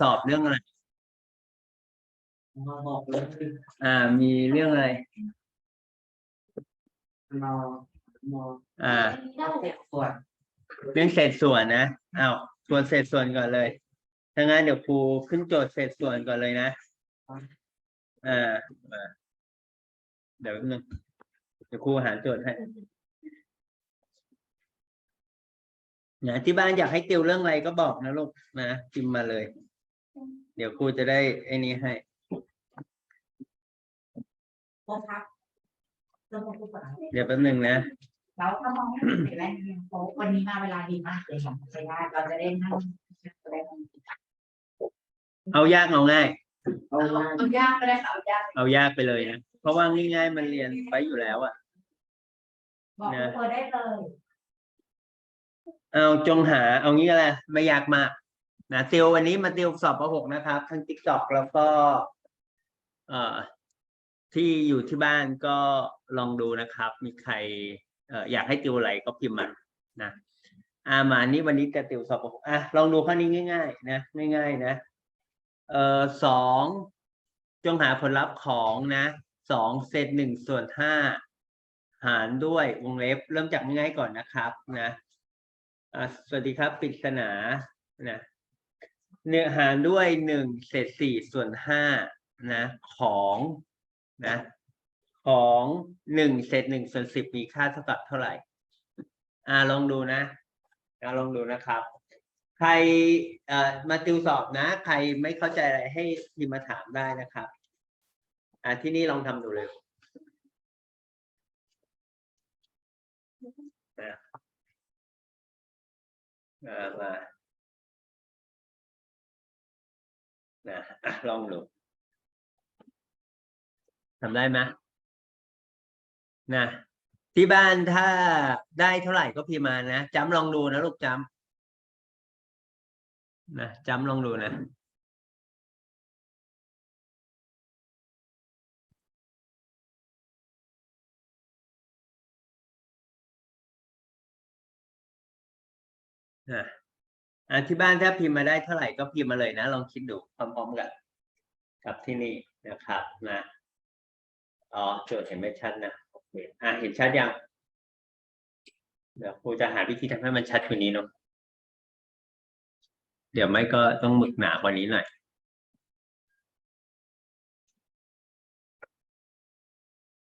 สอบเรื่องอะไรมาบอกเลยคืออ่า มีเรื่องอะไรนอมออ่าเจ็บปวดเรื่องเศษส่วนนะอ้าวส่วนเศษส่วนก่อนเลยถ้างั้นเดี๋ยวครูขึ้นโจทย์เศษส่วนก่อนเลยนะอ่ามาเดี๋ยวแป๊บนึงเดี๋ยวครูหาโจทย์ให้นะที่บ้านอยากให้ติวเรื่องอะไรก็บอกนะลูกนะพิมพ์มาเลย เดี๋ยวครูจะได้ไอ้นี้ให้โค้ครับเรื่องของผู้ป่วยเดี๋ยวแป๊บนึงนะ แล้วถ้ามองไม่เห็นแรกเนี่ยโค้วันนี้มาเวลาดีมากเลยค่ะใช้ได้เราจะได้นั่งจะได้นั่งเอายากเอาง่าย เอาว่าเอายากก็ได้ค่ะเอายากเอายากไปเลยนะ เพราะว่าง่ายๆมันเรียนไปอยู่แล้วอะบอกทุกคนได้เลย เอาจงหาเอางี้ก็แล้วไม่ยากมาก นะติววันนี้มาติวสอบป .6 นะครับ ทั้ง TikTok แล้วก็เอ่อที่อยู่ที่บ้านก็ลองดูนะครับ มีใครเอ่ออยากให้ติวอะไรก็พิมพ์มานะอามานี่วันนี้จะติวสอบป .6 อะลองดูข้อนี้ง่าย ๆ นะ ง่าย ๆ นะเอ่อสองจงหาผลลัพธ์ของนะสองเศษหนึ่งส่วนห้าหารด้วยวงเล็บ เริ่มจากง่ายๆก่อนนะครับ นะอ่าสวัสดีครับปริศนานะ เนื้อหารด้วยหนึ่งเศษสี่ส่วนห้านะของนะของหนึ่งเศษหนึ่งส่วนสิบมีค่าเท่ากับเท่าไหร่ อ่าลองดูนะอ่าลองดูนะครับ ใครเอ่อมาติวสอบนะ ใครไม่เข้าใจอะไรให้พิมพ์มาถามได้นะครับ อ่าที่นี่ลองทำดูเลยอ่ามา นะอะลองดูทำได้ไหมนะที่บ้านถ้าได้เท่าไหร่ก็พิมพ์มานะจำลองดูนะลูกจำนะจำลองดูนะอะ อะที่บ้านถ้าพิมพ์มาได้เท่าไหร่ก็พิมพ์มาเลยนะ ลองคิดดูพร้อมๆกันกับที่นี่นะครับนะอ๋อโจทย์เห็นไม่ชัดนะโอเคอะเห็นชัดยังเดี๋ยวครูจะหาวิธีทำให้มันชัดกว่านี้เนาะเดี๋ยวไม่ก็ต้องหมึกหนากว่านี้หน่อย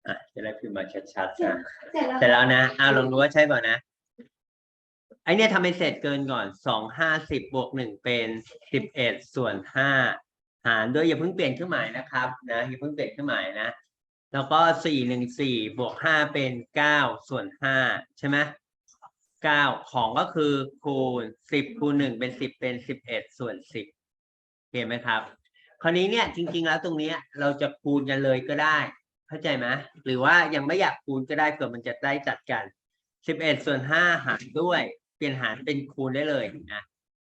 อะจะได้พิมพ์มาชัดๆนะเสร็จแล้วเสร็จแล้วนะอ่าลองดูว่าใช่เปล่านะ ไอเนี่ยทำเป็นเศษเกินก่อนสองห้าสิบบวกหนึ่งเป็นสิบเอ็ดส่วนห้าหารด้วยอย่าเพิ่งเปลี่ยนเครื่องหมายนะครับนะอย่าเพิ่งเปลี่ยนเครื่องหมายนะ แล้วก็สี่หนึ่งสี่บวกห้าเป็นเก้าส่วนห้าใช่ไหมเก้าของก็คือคูณสิบคูณหนึ่งเป็นสิบเป็นสิบเอ็ดส่วนสิบเห็นไหมครับ คราวนี้เนี่ยจริง ๆ แล้วตรงเนี้ยเราจะคูณกันเลยก็ได้ เข้าใจไหมหรือว่ายังไม่อยากคูณก็ได้เผื่อมันจะได้จัดกันสิบเอ็ดส่วนห้าหารด้วย เปลี่ยนหารเป็นคูณได้เลยนะ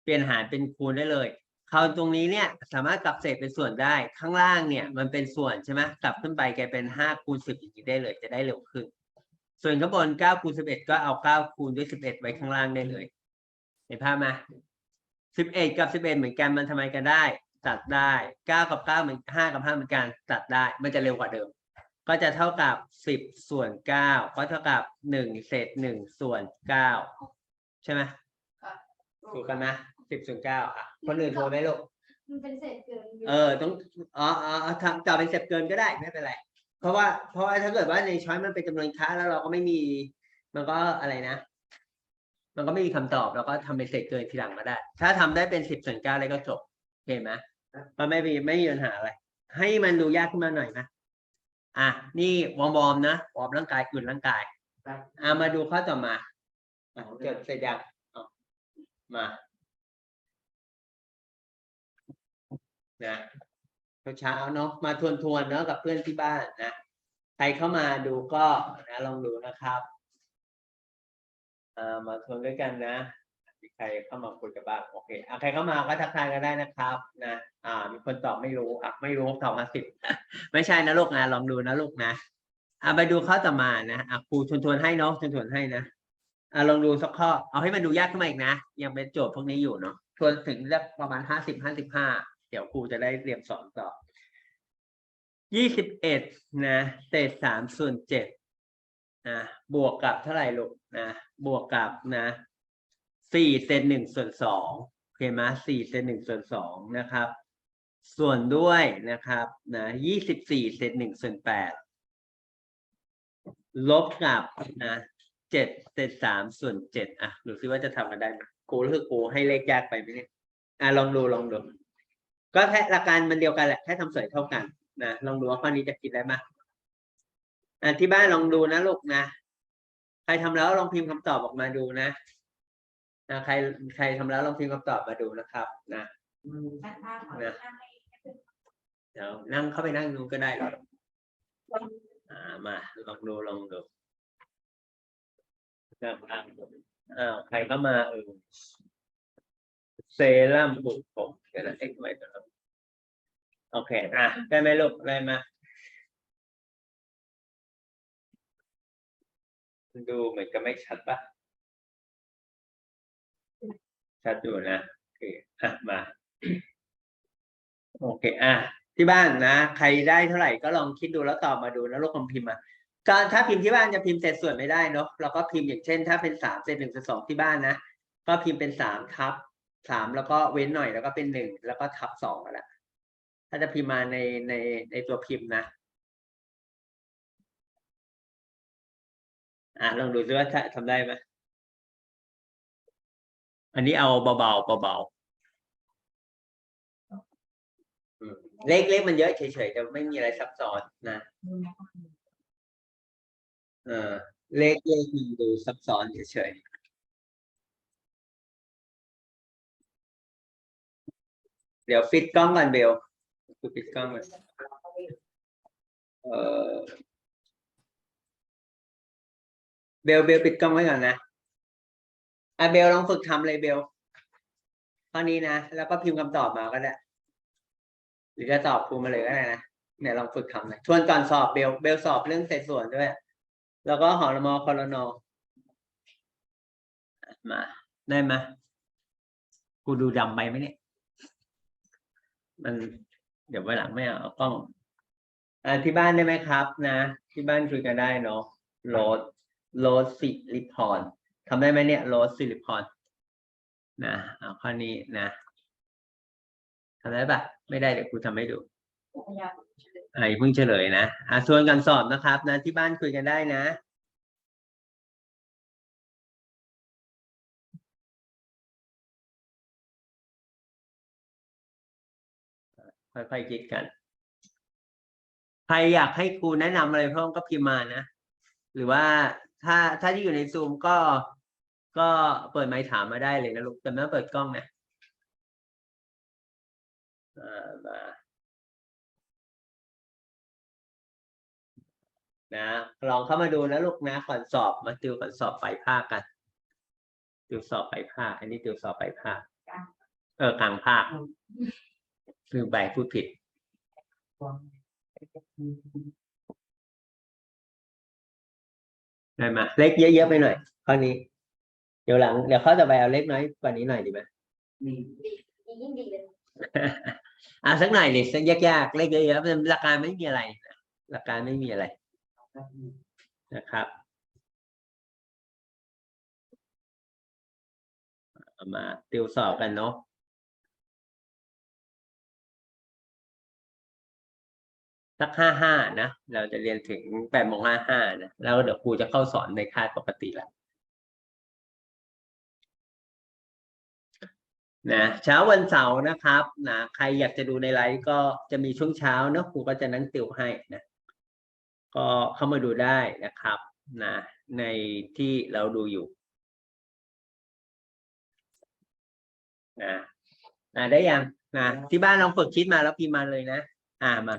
เปลี่ยนหารเป็นคูณได้เลยเขาตรงนี้เนี่ยสามารถกลับเศษเป็นส่วนได้ข้างล่างเนี่ยมันเป็นส่วนใช่ไหมกลับขึ้นไปกลายเป็นห้าคูณสิบอย่างนี้ได้เลยจะได้เร็วขึ้น ส่วนข้างบนเก้าคูณสิบเอ็ดก็เอาเก้าคูณด้วยสิบเอ็ดไว้ข้างล่างได้เลยเห็นภาพไหมสิบเอ็ดกับสิบเอ็ดเหมือนกันมันทำไมกันได้ ตัดได้เก้ากับเก้าเหมือนห้ากับห้าเหมือนกันตัดได้ มันจะเร็วกว่าเดิม ก็จะเท่ากับสิบส่วนเก้าก็เท่ากับหนึ่งเศษหนึ่งส่วนเก้า ใช่ไหมถูกกันนะสิบส่วนเก้าอะคนอื่นโทรไหมลูกมันเป็นเศษเกินยู่เออต้องอ๋ออ๋อทำต่อเป็นเศษเกินก็ได้ไม่เป็นไร เพราะว่าเพราะว่าถ้าเกิดว่าในช้อยมันเป็นจำนวนค้าแล้วเราก็ไม่มี มันก็อะไรนะ มันก็ไม่มีคำตอบเราก็ทำเป็นเศษเกินทีหลังมาได้ ถ้าทำได้เป็นสิบส่วนเก้าอะไรก็จบเห็นไหมก็ไม่มีไม่มีปัญหาอะไรให้มันดูยากขึ้นมาหน่อยนะอะนี่วอร์มวอร์มนะวอร์มร่างกายอุ่นร่างกายครับอะมาดูข้อต่อมา อะจดเสร็จยังเอามานะเช้าๆเนาะมาทวนๆเนาะกับเพื่อนที่บ้านนะใครเข้ามาดูก็นะลองดูนะครับอ่ามาทวนด้วยกันนะมีใครเข้ามาคุยกันบ้างโอเคอะใครเข้ามาก็ทักทายกันได้นะครับ นะอ่า มีคนตอบไม่รู้อะไม่รู้ตอบมาสิบไม่ใช่นะลูกนะลองดูนะลูกนะอะไปดูข้อต่อมานะอะครูทวนๆให้เนาะทวนๆให้นะ อะลองดูสักข้อ เอาให้มันดูยากขึ้นมาอีกนะ ยังเป็นโจทย์พวกนี้อยู่เนาะทวนถึงสักประมาณห้าสิบห้าสิบห้าเดี๋ยวครูจะได้เรียนสอนต่อยี่สิบเอ็ดนะเศษสามส่วนเจ็ดนะบวกกับเท่าไหร่ลูกนะบวกกับนะสี่เศษหนึ่งส่วนสองโอเคไหมสี่เศษหนึ่งส่วนสองนะครับ ส่วนด้วยนะครับนะยี่สิบสี่เศษหนึ่งส่วนแปดลบกับนะ เจ็ดเศษสามส่วนเจ็ดอะดูซิว่าจะทำกันได้ไหมกูรู้สึกกูให้เลขยากไปไหมเนี่ยอะลองดูลองดูก็แค่หลักการมันเดียวกันแหละแค่ทำสวยเท่ากันนะลองดูว่าข้อนี้จะคิดได้ไหมอะที่บ้านลองดูนะลูกนะใครทำแล้วลองพิมพ์คำตอบออกมาดูนะนะใครใครทำแล้วลองพิมพ์คำตอบมาดูนะครับนะอืมด้านข้างของนะข้างให้เดี๋ยวนั่งเข้าไปนั่งดูก็ได้หรอกอ่ามาลองดูลองดู นะครับอ้าวใครเข้ามาเออเซรั่มบุกผมเดี๋ยวนะเอ็กไว้ก่อนครับโอเคอะได้ไหมลูกได้มาดูเหมือนจะไม่ชัดปะชัดอยู่นะโอเคอะมาโอเคอะที่บ้านนะ ใครได้เท่าไหร่ก็ลองคิดดูแล้วตอบมาดูแล้วลองพิมพ์มา ก็ถ้าพิมพ์ที่บ้านจะพิมพ์เศษส่วนไม่ได้เนาะเราก็พิมพ์อย่างเช่น ถ้าเป็นสามเศษหนึ่งเศษสองที่บ้านนะก็พิมพ์เป็นสามทับสามแล้วก็เว้นหน่อยแล้วก็เป็นหนึ่งแล้วก็ทับสองก็แล้วถ้าจะพิมพ์มาในในในตัวพิมพ์นะอะลองดูซิว่าทำได้ไหมอันนี้เอาเบาๆเบาๆเลขเลขมันเยอะเฉยๆแต่ไม่มีอะไรซับซ้อนนะ เออเลขเลขมันดูซับซ้อนเฉยๆเดี๋ยวปิดกล้องก่อนเบลคือปิดกล้องเออเบลเบลปิดกล้องไว้ก่อนนะอะเบลลองฝึกทำเลยเบลข้อนี้นะ แล้วก็พิมพ์คำตอบมาก็ได้ หรือจะตอบครูมาเลยก็ได้นะเนี่ยลองฝึกทำเลยทวนก่อนสอบเบลเบลสอบเรื่องเศษส่วนด้วย แล้วก็หอรมอคอรนอมาได้ไหมกูดูดำไปไหมเนี่ย มันเดี๋ยวไว้หลังไม่เอาเอากล้องอ่าที่บ้านได้ไหมครับ นะ ที่บ้านคุยกันได้เนาะโรสโรสสิริพรทำได้ไหมเนี่ยโรสสิริพรนะเอาข้อนี้นะทำได้ปะไม่ได้เดี๋ยวครูทำให้ดู พยายามอ่าอย่าเพิ่งเฉลยนะอ่าส่วนการสอบนะครับนะที่บ้านคุยกันได้นะค่อยๆคิดกัน ใครอยากให้ครูแนะนำอะไรเพิ่มก็พิมพ์มานะ หรือว่าถ้าถ้าที่อยู่ในซูมก็ก็เปิดไมค์ถามมาได้เลยนะลูกแต่ไม่ต้องเปิดกล้องนะอ่า นะลองเข้ามาดูนะลูกนะก่อนสอบมาติวก่อนสอบปลายภาคกัน ติวสอบปลายภาค อันนี้ติวสอบปลายภาค เออกลางภาคคือใบพูดผิดได้ไหมเล็กเยอะๆไปหน่อยข้อนี้ เดี๋ยวหลังเดี๋ยวข้อต่อไปเอาเล็กน้อยกว่านี้หน่อยดีไหมมียิ่งดีเลยอะสักหน่อยดิสักยากๆเล็กเยอะๆมันหลักการไม่มีอะไรนะหลักการไม่มีอะไร นะครับามาติวสอบกันเนาะสักห้าห้านะ เราจะเรียนถึงแปดโมงห้าห้านะ แล้วเดี๋ยวครูจะเข้าสอนในคาบปกติแล้วนะเช้าวันเสาร์นะครับนะใครอยากจะดูในไลฟ์ก็จะมีช่วงเช้าเนอะครูก็จะนั่งติวให้นะ ก็เข้ามาดูได้นะครับนะในที่เราดูอยู่นะอ่าได้ยังนะที่บ้านลองฝึกคิดมาแล้วพิมพ์มาเลยนะ อ่ามา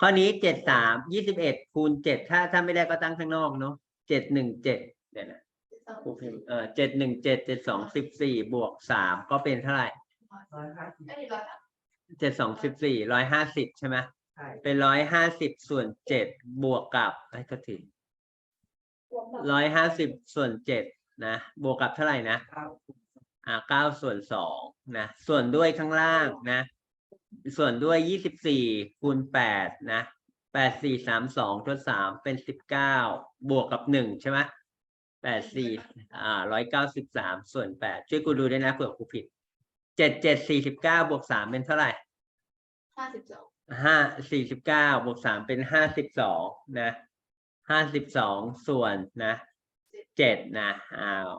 ข้อนี้เจ็ดสามยี่สิบเอ็ดคูณเจ็ดถ้าถ้าไม่ได้ก็ตั้งข้างนอกเนาะเจ็ดหนึ่งเจ็ดเดี๋ยวนะครูพิมพ์เออเจ็ดหนึ่งเจ็ดเจ็ดสองสิบสี่บวกสามก็เป็นเท่าไหร่ร้อยห้าสิบก็ดีกว่าเจ็ดสองสิบสี่ร้อยห้าสิบใช่ไหมใช่ เป็นร้อยห้าสิบส่วนเจ็ดบวกกับไอ้ก็ถึงร้อยห้าสิบส่วนเจ็ดนะ บวกกับเท่าไหร่นะเก้าอ่าเก้าส่วนสองนะ ส่วนด้วยข้างล่างนะ ส่วนด้วยยี่สิบสี่คูณแปดนะแปดสี่สามสองทดสามเป็นสิบเก้าบวกกับหนึ่งใช่ไหมแปดสี่อ่าร้อยเก้าสิบสามส่วนแปดช่วยกูดูด้วยนะเผื่อกูผิดเจ็ดเจ็ดสี่สิบเก้าบวกสามเป็นเท่าไหร่ห้าสิบสอง ห้าสี่สิบเก้าบวกสามเป็นห้าสิบสองนะห้าสิบสองส่วนนะเจ็ดนะอ้าว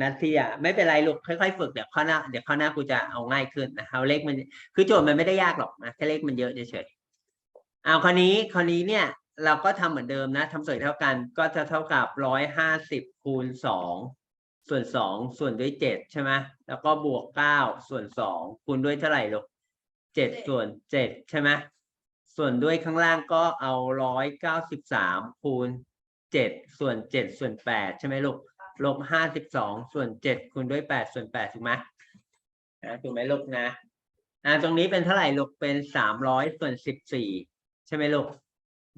นัทที่อะไม่เป็นไรลูกค่อยๆฝึกเดี๋ยวข้อหน้าเดี๋ยวข้อหน้ากูจะเอาง่ายขึ้นนะเอาเลขมันคือโจทย์มันไม่ได้ยากหรอกนะแค่เลขมันเยอะเฉยๆเอาคราวนี้คราวนี้เนี่ย เราก็ทำเหมือนเดิมนะทำส่วนเท่ากันก็จะเท่ากับร้อยห้าสิบคูณสองส่วนสองส่วนด้วยเจ็ดใช่ไหมแล้วก็บวกเก้าส่วนสองคูณด้วยเท่าไหร่ลูก เจ็ดส่วนเจ็ดใช่ไหมส่วนด้วยข้างล่างก็เอาร้อยเก้าสิบสามคูณเจ็ดส่วนเจ็ดส่วนแปดใช่ไหมลูกลบห้าสิบสองส่วนเจ็ดคูณด้วยแปดส่วนแปดถูกไหมอ่าถูกไหมลูกนะอ่าตรงนี้เป็นเท่าไหร่ลูกเป็นสามร้อยส่วนสิบสี่ใช่ไหมลูก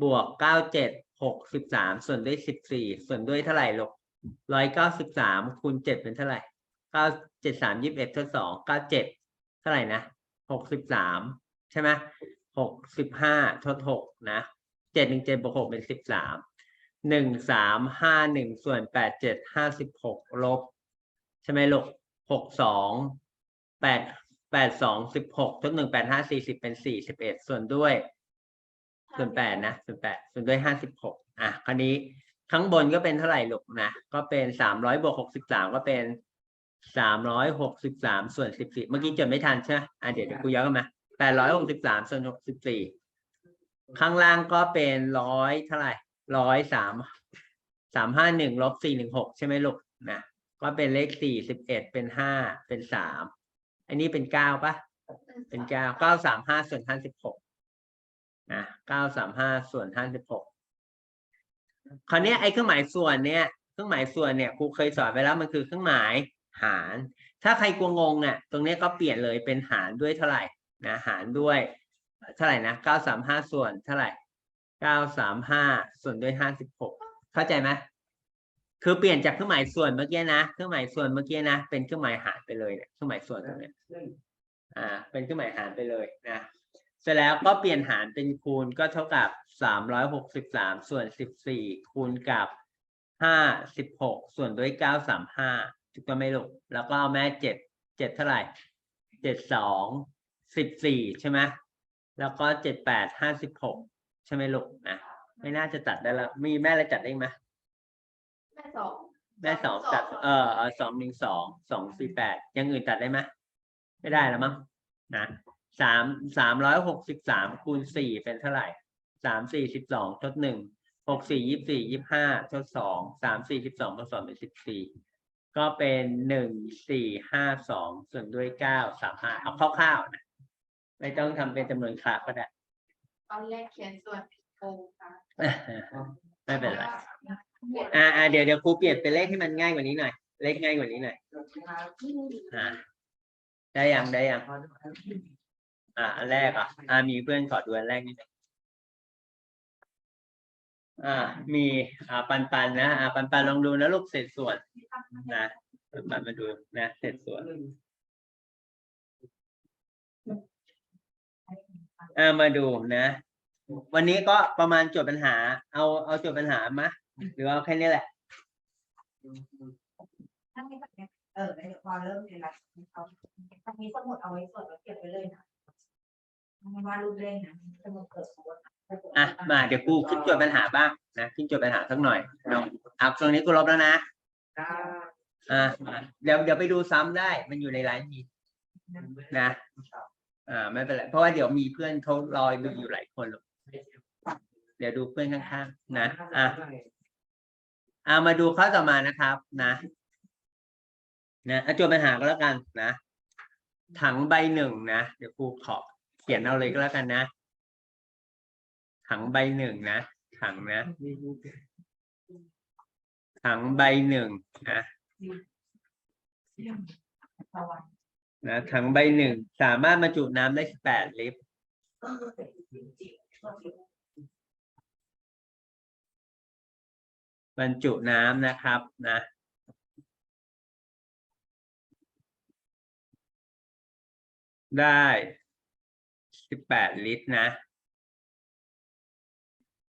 บวกเก้าเจ็ดหกสิบสามส่วนด้วยสิบสี่ส่วนด้วยเท่าไหร่ลูกร้อยเก้าสิบสามคูณเจ็ดเป็นเท่าไหร่เก้าเจ็ดสามยี่สิบเอ็ดทดสองเก้าเจ็ดเท่าไหร่นะ หกสิบสามใช่ไหมหกสิบห้าทดหกนะเจ็ดหนึ่งเจ็ดบวกหกเป็นสิบสามหนึ่งสามห้าหนึ่งส่วนแปดเจ็ดห้าสิบหกลบ ใช่ไหมลูกหกสองแปดแปดสองสิบหกทดหนึ่งแปดห้าสี่สิบเป็นสี่สิบเอ็ดส่วนด้วย ส่วนแปดนะส่วนแปดส่วนด้วยห้าสิบหกอะคราวนี้ข้างบนก็เป็นเท่าไหร่ลูกนะ ก็เป็นสามร้อยบวกหกสิบสามก็เป็น สามร้อยหกสิบสามส่วนสิบสี่เมื่อกี้จดไม่ทันใช่ไหมอะเดี๋ยวเดี๋ยวกูย้อนกลันมาแปดร้อยหกสิบสามส่วนหกสิบสี่ข้างล่างก็เป็นร้อยเท่าไหร่ร้อยสามสามห้าหนึ่งลบสี่หนึ่งหกใช่ไหมลูกนะก็เป็นเลขสี่สิบเอ็ดเป็นห้าเป็นสามอันนี้เป็นเก้าปะเป็นเก้าเก้าสามห้าส่วนห้าสิบหกนะเก้าสามห้าส่วนห้าสิบหกคราวเนี้ยไอ้เครื่องหมายส่วนเนี้ยเครื่องหมายส่วนเนี่ยครูเคยสอนไปแล้วมันคือเครื่องหมาย หาร ถ้าใครกลัวงงเนี่ยตรงนี้ก็เปลี่ยนเลยเป็นหารด้วยเท่าไหร่นะหารด้วยเท่าไหร่นะเก้าสามห้าส่วนเท่าไหร่เก้าสามห้าส่วนด้วยห้าสิบหกเข้าใจไหมคือเปลี่ยนจากเครื่องหมายส่วนเมื่อกี้นะเครื่องหมายส่วนเมื่อกี้นะ เป็นเครื่องหมายหารไปเลยเนี่ยเครื่องหมายส่วนตรงเนี้ยอ่า เป็นเครื่องหมายหารไปเลยนะเสร็จแล้วก็เปลี่ยนหารเป็นคูณก็เท่ากับสามร้อยหกสิบสามส่วนสิบสี่คูณกับห้าสิบหกส่วนด้วยเก้าสามห้า ถูกต้องไหมลูกแล้วก็เอาแม่เจ็ดเจ็ดเท่าไหร่เจ็ดสองสิบสี่ใช่ไหมแล้วก็เจ็ดแปดห้าสิบหกใช่ไหมลูกนะไม่น่าจะตัดได้แล้วมีแม่อะไรจัดได้ไหมแม่สองได้สองตัดเออเออสองหนึ่งสองสองสี่แปดอยังอื่นตัดได้ไหมไม่ได้แล้วมั้งนะสามสามร้อยหกสิบสามคูณสี่เป็นเท่าไหร่สามสี่สิบสองทดหนึ่งหกสี่ยี่สี่ยี่ห้าทดสองสามสี่สิบสองทดสองเป็นสิบสี่ ก็เป็นหนึ่งสี่ห้าสองส่วนด้วยเก้าสามห้าเอาคร่าวๆนะไม่ต้องทำเป็นจำนวนคลาก็ได้ตอนแรกเขียนส่วนผิดโกงค่ะไม่เป็นไรอ่าอ่าเดี๋ยวเดี๋ยวครูเปลี่ยนเป็นเลขให้มันง่ายกว่านี้หน่อย เลขง่ายกว่านี้หน่อยอ่าได้ยังได้ยังอ่าอันแรกอะอ่ามีเพื่อนขอดูอันแรกนิดหนึง อ่ามีอ่าปันปันนะอ่าปันปันลองดูนะลูกเศษส่วนนะปันปันมาดูนะเศษส่วนอ่ามาดูนะ วันนี้ก็ประมาณโจทย์ปัญหา เอาเอาโจทย์ปัญหามาหรือเอาแค่นี้แหละเออเดี๋ยวพอเริ่มเรียนแล้วเขาถ้ามีสมุดเอาไว้จดแล้วเก็บไว้เลยนะม่ว่ารูปเล่นนะสมุดเกิดสมมติ อะมาเดี๋ยวกูขึ้นโจทย์ปัญหาบ้างนะขึ้นโจทย์ปัญหาสักหน่อยเนาะอะตรงนี้กูลบแล้วนะอะมาเดี๋ยวเดี๋ยวไปดูซ้ำได้มันอยู่ในไลน์มีนะอ่าไม่เป็นไรเพราะว่าเดี๋ยวมีเพื่อนเขารอดูอยู่หลายคนหรอกเดี๋ยวดูเพื่อนข้างๆนะอะอ่ามาดูข้อต่อมานะครับ นะนะอะโจทย์ปัญหาก็แล้วกันนะ ถังใบหนึ่งนะเดี๋ยวครูขอเขียนเอาเลยก็แล้วกันนะ ถังใบหนึ่งนะ ถังนะถังใบหนึ่งนะตะวันนะถังใบหนึ่งสามารถบรรจุน้ำได้สิบแปดลิตรบรรจุน้ำนะครับนะได้สิบแปดลิตรนะ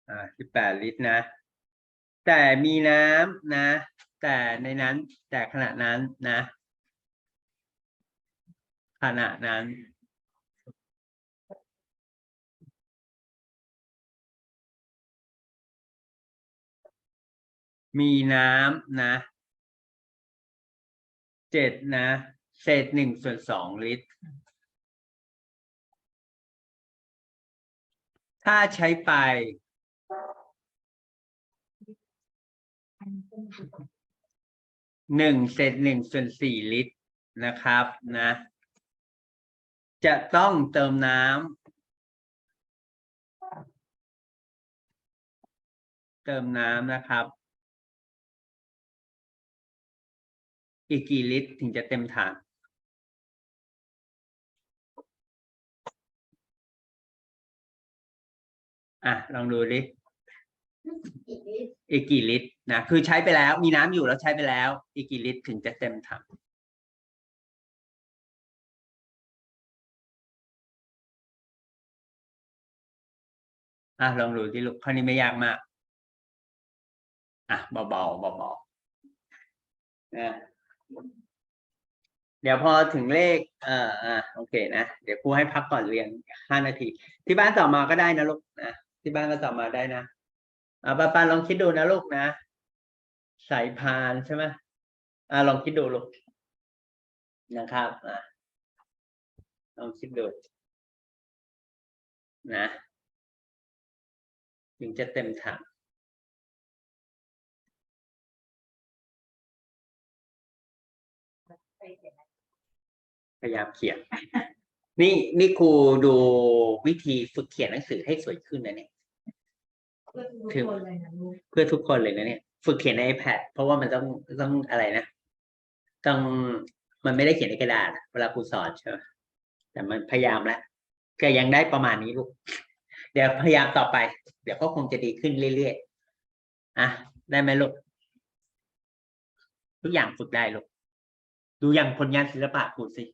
อ่าสิบแปดลิตรนะ แต่มีน้ำนะ แต่ในนั้นแต่ขณะนั้นนะ ขณะนั้นมีน้ำนะเจ็ดนะ เศษหนึ่งส่วนสองลิตร ถ้าใช้ไป หนึ่งเศษหนึ่งส่วนสี่ลิตรนะครับนะ จะต้องเติมน้ำเติมน้ำนะครับ อีกกี่ลิตรถึงจะเต็มถังอะ ลองดูดิ อีกนิดอีกกี่ลิตรนะคือใช้ไปแล้ว มีน้ำอยู่แล้วใช้ไปแล้ว อีกกี่ลิตรถึงจะเต็มถังอะลองดูที่ลูกข้อนี้ไม่ยากมากอะเบาๆเบาๆนะเดี๋ยวพอถึงเลขเอ่ออะโอเคนะเดี๋ยวครูให้พักก่อนเรียนห้านาที ที่บ้านต่อมาก็ได้นะลูกนะที่บ้านก็ต่อมาได้นะ อ่าปานปานลองคิดดูนะลูกนะ สายพานใช่ไหมอ่าลองคิดดูลูกนะครับอ่าลองคิดดูนะถึงจะเต็มถังพยายามเขียน นี่นี่ครูดูวิธีฝึกเขียนหนังสือให้สวยขึ้นนะเนี่ย เพื่อทุกคนเลยนะลูกเพื่อทุกคนเลยนะเนี่ย ฝึกเขียนใน iPad เพราะว่ามันต้องต้องอะไรนะ ต้องมันไม่ได้เขียนในกระดาษอะเวลาครูสอนใช่ไหมแต่มันพยายามแล้วก็ยังได้ประมาณนี้ลูก เดี๋ยวพยายามต่อไป เดี๋ยวก็คงจะดีขึ้นเรื่อยๆอะได้ไหมลูกทุกอย่างฝึกได้ลูกดูอย่างผลงานศิลปะครูสิ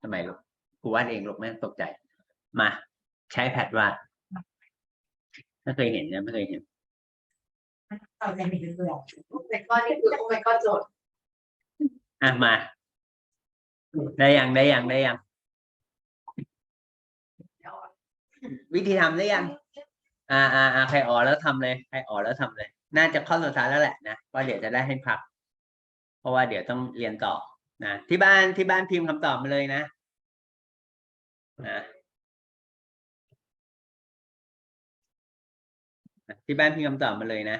ทำไมลูกครูวาดเองลูกไม่ต้องตกใจ มา ใช้แพดวาดไม่เคยเห็นนะไม่เคยเห็นเอาใจไม่เป็นตัวโอเมก้อนนี่คือโอเมก้อนโจทย์อะมา ได้ยังได้ยังได้ยังเดี๋ยววิธีทำได้ยัง อ่าอ่าอ่าใครอ๋อแล้วทำเลยใครอ๋อแล้วทำเลย น่าจะข้อสุดท้ายแล้วแหละนะว่าเดี๋ยวจะได้ให้พัก เพราะว่าเดี๋ยวต้องเรียนต่อนะที่บ้านที่บ้านพิมพ์คำตอบมาเลยนะนะ ที่บ้านพิมพ์คำตอบมาเลยนะ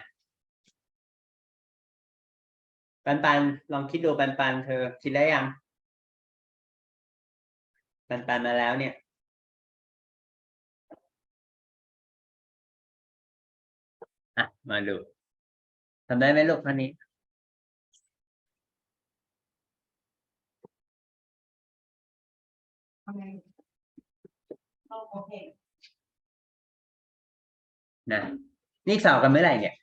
ปันปันลองคิดดูปันปันเธอ คิดได้ยัง ปันปันมาแล้วเนี่ย อะ มาดูทำได้ไหมลูกท่านี้ทำไงโอเคนะ นี่สอบกันเมื่อไหร่เนี่ย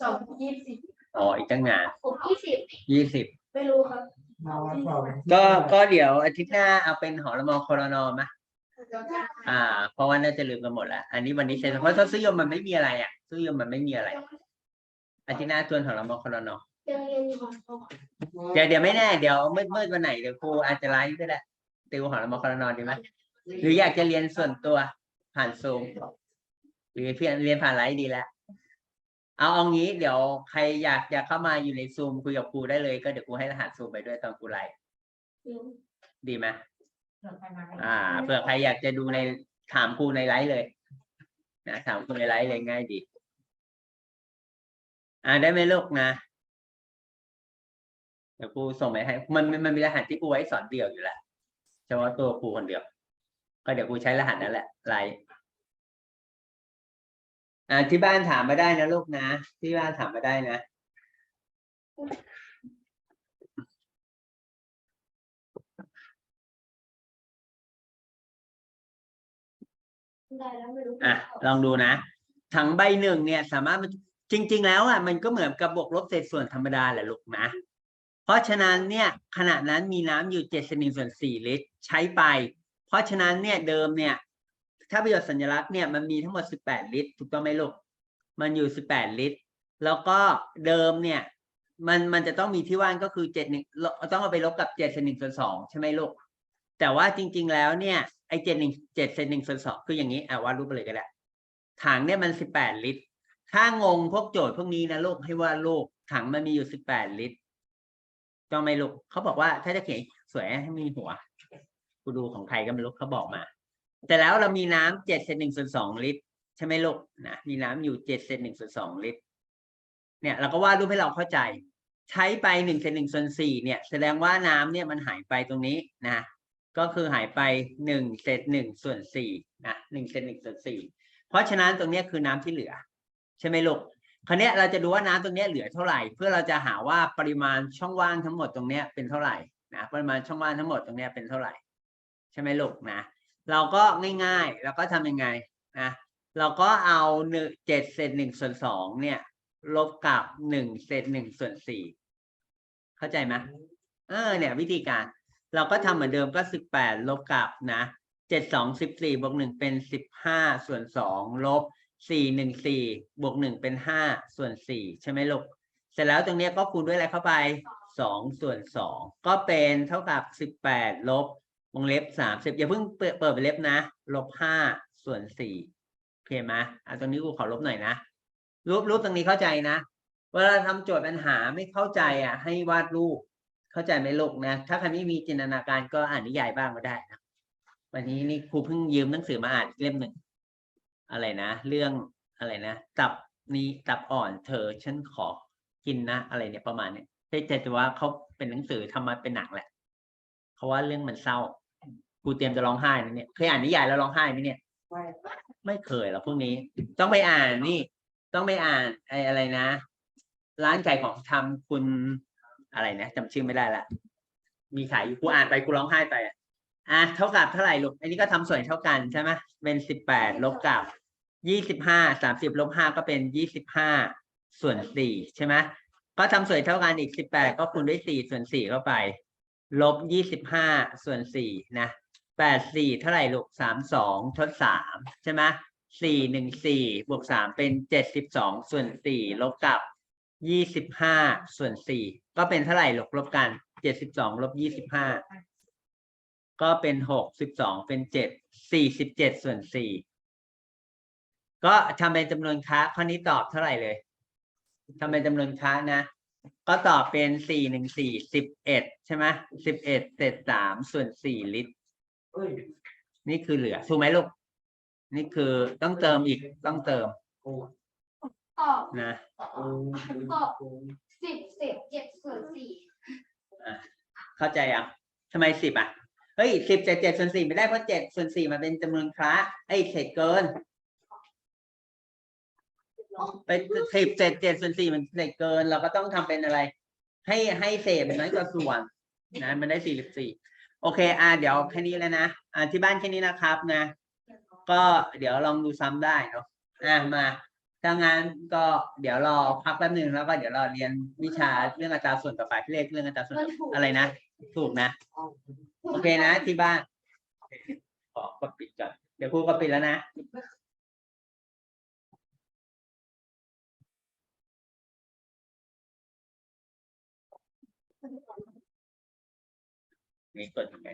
สองยี่สิบอ๋ออีกตั้งนานผมยี่สิบยี่สิบไม่รู้ครับมาวันก่อนก็ก็เดี๋ยวอาทิตย์หน้าเอาเป็นหอรมอคอรนอมะเดี๋ยวจะอ่า เพราะว่าน่าจะลืมกันหมดแล้ว อันนี้วันนี้ใช้เพราะถ้าซื้อยมมันไม่มีอะไรอะซื้อยมมันไม่มีอะไรอาทิตย์หน้าชวนหอรมอคอรนอยังเรียนอยู่ก่อนก่อนเดี๋ยวเดี๋ยวไม่แน่เดี๋ยวมืดมืดวันไหนเดี๋ยวครูอาจจะไลฟ์ก็ได้ติวหอรมอคอรนอดีไหมหรืออยากจะเรียนส่วนตัวผ่านซูม หรือเพียงเรียนผ่านไลฟ์ดีแล้วเอาเอางี้เดี๋ยวใครอยากอยากเข้ามาอยู่ในซูมคุยกับครูได้เลยก็เดี๋ยวครูให้รหัสซูมไปด้วยตอนครูไลฟ์ดีไหมเดี๋ยวไปมาอ่าเผื่อใครอยากจะดูในถามครูในไลฟ์เลยนะถามครูในไลฟ์เลยง่ายดี อ่าได้ไหมลูกนะเดี๋ยวครูส่งไปให้มันมันมันมีรหัสที่ครูไว้สอนเดี่ยวอยู่แล้วเฉพาะตัวครูคนเดียว ก็เดี๋ยวครูใช้รหัสนั่นแหละไลฟ์ อ่าที่บ้านถามมาได้นะลูกนะ ที่บ้านถามมาได้นะ ได้แล้วไม่รู้อะลองดูนะถังใบหนึ่งเนี่ย สามารถมันจริง ๆ แล้วอะมันก็เหมือนกับบวกลบเศษส่วนธรรมดาแหละลูกนะ เพราะฉะนั้นเนี่ยขณะนั้นมีน้ำอยู่เจ็ดส่วนหนึ่งส่วนสี่ลิตรใช้ไป เพราะฉะนั้นเนี่ยเดิมเนี่ย ถ้าประโยชน์สัญลักษณ์เนี่ยมันมีทั้งหมดสิบแปดลิตร ถูกต้องไหมลูก มันอยู่สิบแปดลิตร แล้วก็เดิมเนี่ยมันมันจะต้องมีที่ว่างก็คือเจ็ดหนึ่งต้องเอาไปลบกับเจ็ดส่วนหนึ่งส่วนสองใช่ไหมลูก แต่ว่าจริง ๆ แล้วเนี่ยไอ้เจ็ดหนึ่งเจ็ดเซนหนึ่งส่วนสองคืออย่างนี้อะวาดรูปไปเลยก็ได้ถังเนี่ยมันสิบแปดลิตร ถ้างงพวกโจทย์พวกนี้นะลูกให้ว่าดลูกถังมันมีอยู่สิบแปดลิตรต้องไหมลูกเขาบอกว่าถ้าจะเขียนสวยให้มีหัว กูดูของใครก็ไม่รู้เขาบอกมา แต่แล้วเรามีน้ำเจ็ดเซนหนึ่งส่วนสองลิตร ใช่ไหมลูกนะมีน้ำอยู่เจ็ดเซนหนึ่งส่วนสองลิตร เนี่ยเราก็วาดรูปให้เราเข้าใจ ใช้ไปหนึ่งเซนหนึ่งส่วนสี่เนี่ย แสดงว่าน้ำเนี่ยมันหายไปตรงนี้นะก็คือหายไปหนึ่งเศษหนึ่งส่วนสี่นะหนึ่งเศษหนึ่งส่วนสี่เพราะฉะนั้นตรงนี้คือน้ำที่เหลือ ใช่ไหมลูกคราวนี้เราจะดูว่าน้ำตรงนี้เหลือเท่าไหร่ เพื่อเราจะหาว่าปริมาณช่องว่างทั้งหมดตรงเนี้ยเป็นเท่าไหร่นะปริมาณช่องว่างทั้งหมดตรงเนี้ยเป็นเท่าไหร่ ใช่ไหมลูกนะ เราก็ง่ายๆ เราก็ทำยังไงนะเราก็เอาหนึ่งเจ็ดเศษหนึ่งส่วนสองเนี่ย ลบกับหนึ่งเศษหนึ่งส่วนสี่เข้าใจไหมเออเนี่ย วิธีการ เราก็ทำเหมือนเดิมก็สิบแปดลบกับนะเจ็ดสองสิบสี่บวกหนึ่งเป็นสิบห้าส่วนสองลบสี่หนึ่งสี่บวกหนึ่งเป็นห้าส่วนสี่ใช่ไหมลูกเสร็จแล้วตรงเนี้ยก็คูณด้วยอะไรเข้าไปสองส่วนสองก็เป็นเท่ากับสิบแปดลบ วงเล็บสามสิบอย่าเพิ่งเปิดเปิดไปเล็บนะลบห้าส่วนสี่โอเคไหมอะตรงนี้กูขอลบหน่อยนะรูปรูปตรงนี้เข้าใจนะ เวลาทำโจทย์ปัญหาไม่เข้าใจอะ ให้วาดรูป เข้าใจไหมลูกนะ ถ้าใครไม่มีจินตนาการก็อ่านนิยายบ้างก็ได้นะ วันนี้นี่ครูเพิ่งยืมหนังสือมาอ่านเล่มหนึ่งอะไรนะ เรื่องอะไรนะตับนี้ตับอ่อนเธอฉันขอกินนะอะไรเนี่ยประมาณเนี้ยแต่แต่ว่าเขาเป็นหนังสือทำมาเป็นหนังแหละเพราะว่าเรื่องมันเศร้า ครูเตรียมจะร้องไห้นะเนี่ยเคยอ่านนิยายแล้วร้องไห้ไหมเนี่ยไม่ไม่เคยหรอกพวกนี้ ต้องไปอ่านนี่ ต้องไปอ่านไอ้อะไรนะ ร้านขายของทำคุณอะไรนะจำชื่อไม่ได้ละมีขายอยู่กูอ่านไปกูร้องไห้ไปอะอะเท่ากับเท่าไหร่ลูกอันนี้ก็ทำส่วนเท่ากันใช่ไหมเป็นสิบแปดลบกับยี่สิบห้าสามสิบลบห้าก็เป็นยี่สิบห้าส่วนสี่ใช่ไหมก็ทำส่วนเท่ากันอีกสิบแปดก็คูณด้วยสี่ส่วนสี่เข้าไป ลบยี่สิบห้าส่วนสี่นะ แปดสี่เท่าไหร่ลูกสามสองทดสามใช่ไหมสี่หนึ่งสี่บวกสามเป็นเจ็ดสิบสองส่วนสี่ลบกับยี่สิบห้าส่วนสี่ก็เป็นเท่าไหร่ลูกลบกันเจ็ดสิบสองลบยี่สิบห้าก็เป็นหกสิบสองเป็นเจ็ดสี่สิบเจ็ดส่วนสี่ก็ทำเป็นจำนวนค้าข้อนี้ตอบเท่าไหร่เลยทำเป็นจำนวนค้านะ ก็ตอบเป็นสี่หนึ่งสี่สิบเอ็ดใช่ไหมสิบเอ็ดเศษสามส่วนสี่ลิตร นี่คือเหลือถูกไหมลูก นี่คือต้องเติมอีกต้องเติมโอ้ตอบนะโอ้โอ้สิบเศษเจ็ดส่วนสี่เข้าใจอะทำไมสิบอะเฮ้ยสิบเจ็ดเจ็ดส่วนสี่ไม่ได้เพราะเจ็ดส่วนสี่มันเป็นจำนวนคละไอ้ยเศษเกินไปสิบเจ็ดเจ็ดส่วนสี่มันเศษเกิน เราก็ต้องทำเป็นอะไร ให้ให้เศษมันน้อยกว่าส่วนนะมันได้สี่สิบสี่ โอเค อ่า เดี๋ยวแค่นี้แล้วนะ อ่า ที่บ้านแค่นี้นะครับนะ ก็เดี๋ยวลองดูซ้ำได้เนาะ อะมาถ้างั้นก็เดี๋ยวรอพักแป๊บหนึ่งแล้วก็เดี๋ยวรอเรียนวิชาเรื่องอัตราส่วนต่อไปที่เลขเรื่องอัตราส่วนมันถูกอะไรนะ ถูกนะ โอเคนะที่บ้านขอกดปิดก่อนเดี๋ยวครูก็ปิดแล้วนะ นี่กดยังไง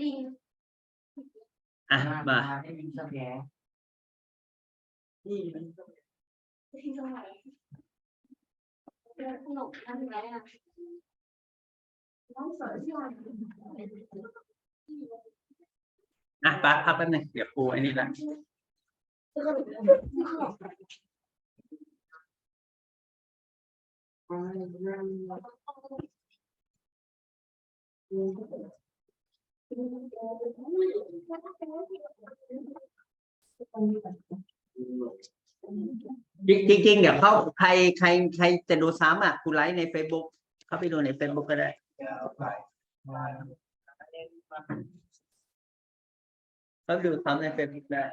ลิงอะมาในนี่มันลิงตรงไหนเดินขนมนั่นไหนอะน้องเสือที่วันอะปักพักแป๊บนึงเดี๋ยวครูไอ้นี่ละจริงจริงเดี๋ยวเขาใครใครใครจะดูซ้ำอะครูไลฟ์ใน Facebook เข้าไปดูใน Facebook ก็ได้ ก็ดูซ้ำในเฟซบุ๊กได้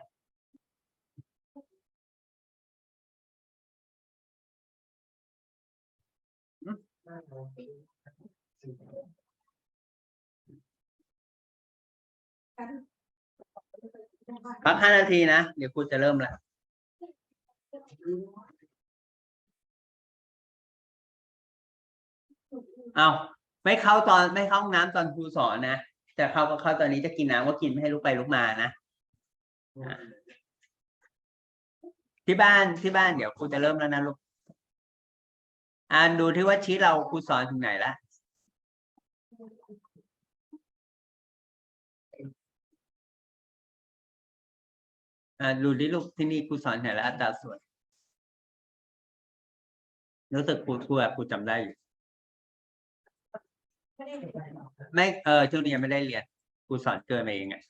พักห้านาทีนะ เดี๋ยวครูจะเริ่มแล้วเอาไม่เข้าตอนไม่เข้าห้องน้ำตอนครูสอนนะ แต่เข้าก็เข้าตอนนี้จะกินน้ำก็กินไม่ให้ลุกไปลุกมานะอะที่บ้านที่บ้านเดี๋ยวครูจะเริ่มแล้วนะลูกอ่านดูที่ว่าชี้เราครูสอนถึงไหนละอ่าดูที่ลูกที่นี่ครูสอนไหนแล้วอัตราส่วนรู้สึกครูครูอะครูจำได้อยู่ ไม่เออกเออช่วงนี้ยังไม่ได้เรียนครูสอนเกินมาเองอะ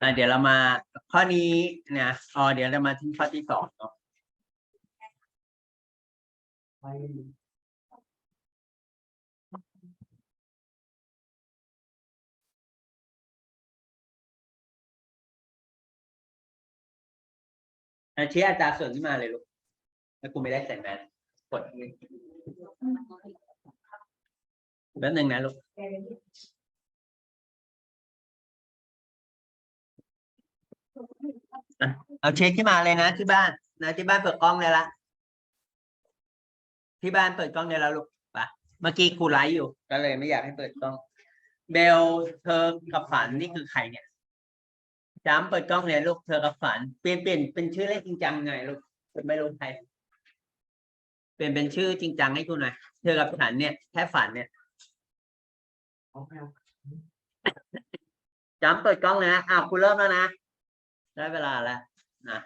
อ่าเดี๋ยวเรามาข้อนี้นะอ๋อเดี๋ยวเรามาที่ข้อที่สองเนาะอะชี้อัตราส่วนขึ้นมาเลยลูกแล้วครูไม่ได้ใส่แมสกดนี่ แป๊บนึงนะลูกเอาเช็คขึ้มาเลยนะที่บ้านนะที่บ้านเปิดกล้องเลยละที่บ้านเปิดกล้องเลยแล้วลูกปะเมื่อกี้ครูไลฟ์อยู่ก็เลยไม่อยากให้เปิดกล้อง เบลเธอกับฝันนี่คือใครเนี่ยจำเปิดกล้องเลยลูกเธอกับฝันเปลี่ยนเปลี่ยนเป็นชื่อเล่นจริงจังไงลูกไม่รู้ใครเปลี่ยนเป็นชื่อจริงจังให้กูหน่อยเธอกับฝันเนี่ยแค่ฝันเนี่ย จำเปิดกล้องเลยนะอ้าวคุณเริ่มแล้วนะ ได้เวลาแล้วนะ